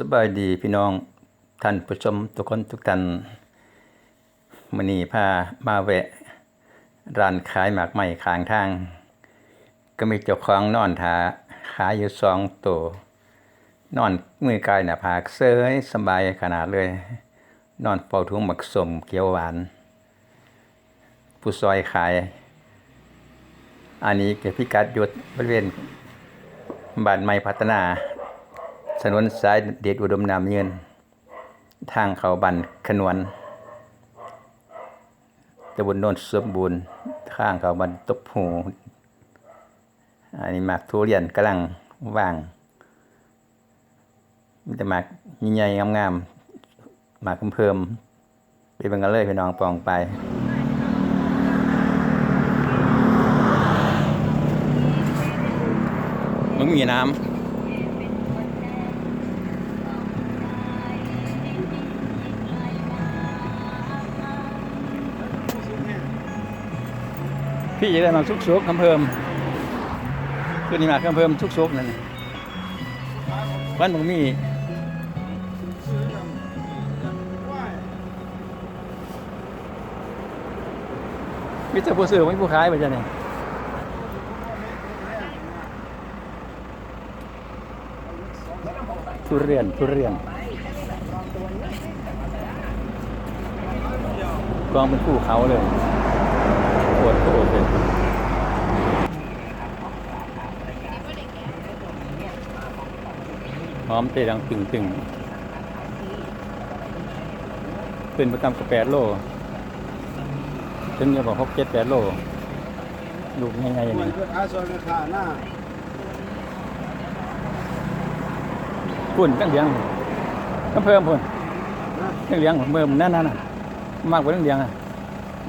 สบายดีพี่น้องท่านผู้ชมทุกคนทุกท่านมือนี้พามาแวะ ร้านขายหมากไม้ข้างทาง ก็มีเจ้าของนอนทาขายอยู่สองตัวนอนมือกายหน้าผากเสยสบายขนาดเลย นอนเป่าถุงหมักสมเขียวหวาน ผู้ซอยขาย อันนี้เกิดพิกัดยุดบริเวณบ้านใหม่พัฒนา ถนนสายเดชอุดมนามเยืน ทางเขาบันขนวนตำบลโนนสมบูรณ์ข้างเขาบันตบหูอันนี้หมากทุเรียนกำลังว่างมีแต่หมากใหญ่ๆงามๆหมากเพิ่มๆไปบิ่งกันเลยพี่น้องปองไปมันมีน้ำ พี่จะได้มาซุกๆคำเพิ่มคือนี่มาคำเพิ่มซุกๆนั่นน่ะวันมึงมีมิตรผู้ซื้อไม่ผู้ขายไปจ้ะเนี่ยทุเรียนทุเรียนกองเป็นคู่เขาเลย ปวดโคตรเลยหอมเตะดังตึงตึงเป็นประจำกับแปดโลถึงจะบอกหกเจ็ดแปดโลลูกง่ายๆอย่างนี้ปุ่นตั้งเลี้ยงต้องเพิ่มพุ่นนะตั้งเลี้ยงเมื่มนนั่นน่ะมากกว่าตั้งเลี้ยงอะ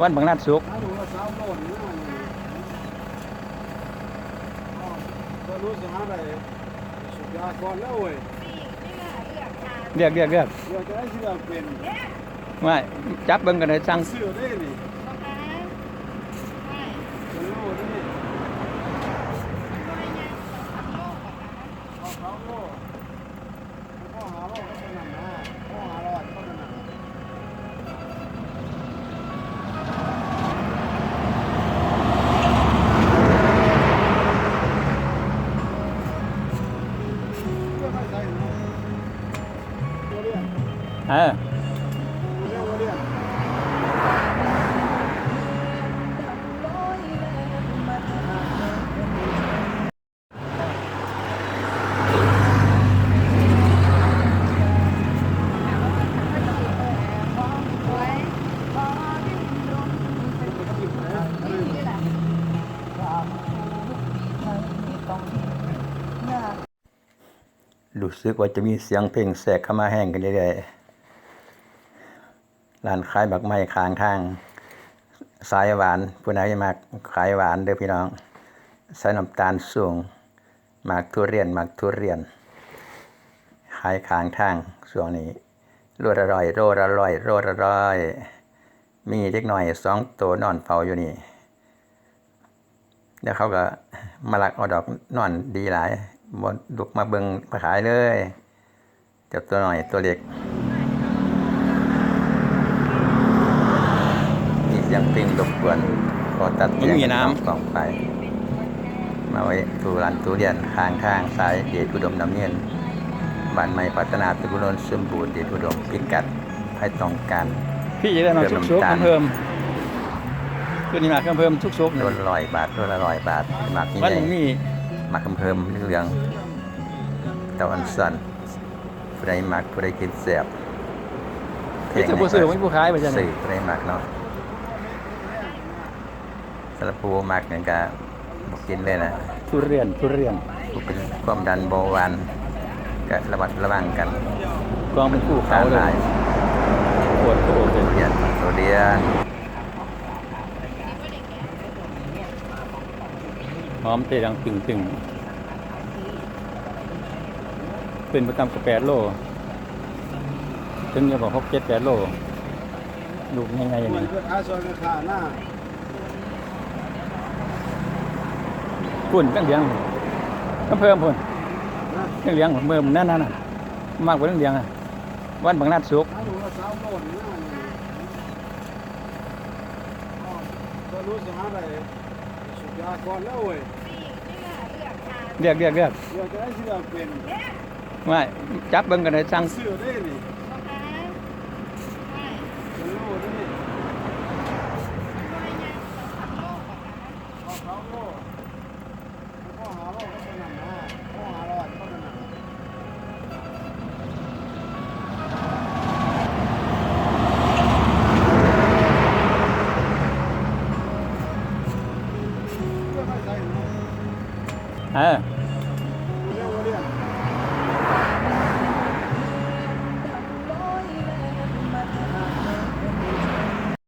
วันบางนัดสุกถ้าดูว่าสาวโลนหน้านี่ก็รู้สิหาได้สุดยาก่อนแล้วเว้ยเรียกเรียกเรียกเดี๋ยวจะได้สิเราเป็นว่าจับเบิ่งกันเลยสั่งเสื้อได้นี่ เออเรียนเรียนรู้สึกว่าจะมีเสียงเพลงแทรกเข้ามาแห้งกันเรื่อยๆ ร้านขายบักไม้ข้างทางสายหวานผู้ใดมาขายหวานเด้อพี่น้องใส่น้ำตาลสูงหมากทุเรียนหมากทุเรียนขายข้างทางช่วงนี้โรดอร่อยโรดอร่อยโรดอร่อย มีเล็กหน่อยสองตัวนอนเฝ้าอยู่นี่แล้วเขาก็มาลักเอาดอกนอนดีหลายบนลุกมาเบิงมาขายเลยเจับตัวหน่อยตัวเล็ก มีเสี ยงปิ้งรบกวนขอตัดเสียงไม่มีน้ำกล่องไปมาไว้ตูร้านตูเรียนข้างทางสายเดชอุดมน้ำเนียนบ้านใหม่พัฒนาตะบุนนสมบูรณ์เดชอุดมพิกัดให้ต้องการพี่จะได้มาเพิ่มซุกน้ำตาลๆเพิ่มคือนี่มาเครื่องเพิ่มซุกๆโลเนี่ยละร้อยบาทโลละร้อยบาทหมากนี่วันใหญ่หนึ่งมีหมากเพิ่มเรื่องๆตะวันสันผู้ใดมักผู้ใดกินแซ่บพี่จะผู้ซื้อไม่ผู้ขายไปจ้ะสื่เนี่อยผู้ใดมักเนาะ สำหรับผู้มักเนี่ยก็บอกกินเลยนะทุเรียนทุเรียนผู้เป็นความดันเบาหวานก็ระมัดระวังกันกองเป็นคู่ตาเขามเลลายยปวดโคตรเลยทุเรียนทุเรียนหอมเตะดังตึงตึงเป็นประจำกับแปดโลถึงจะบอกหกเจ็ดแปดโลลูกง่ายๆอย่างมันนี้เกิดอาซอยราคาหน้า พุ่นตั้งเลี้ยงต้องเพิ่มพุ่นนะตั้งเลี้ยงเมื่อมนนั่นน่ะมากกว่าเรื่องเดียงอะวันบางนาดสุกถ้าหนูว่าสาวโลดนี่นะนี่อ้าวก็รู้สิหาได้สุดยาก่อนแล้วเว้ยเรียกเรียกเรียกเดี๋ยวจะได้เชื่อเป็นว่าจับเบิ่งกันได้สั่งเสื้อได้นี่เป็นโลดนี่เอาสาวโลดพ่อหาโลดก็เป็นนั่นนะพ่อหาโลดก็เป็นนั่นนะ เ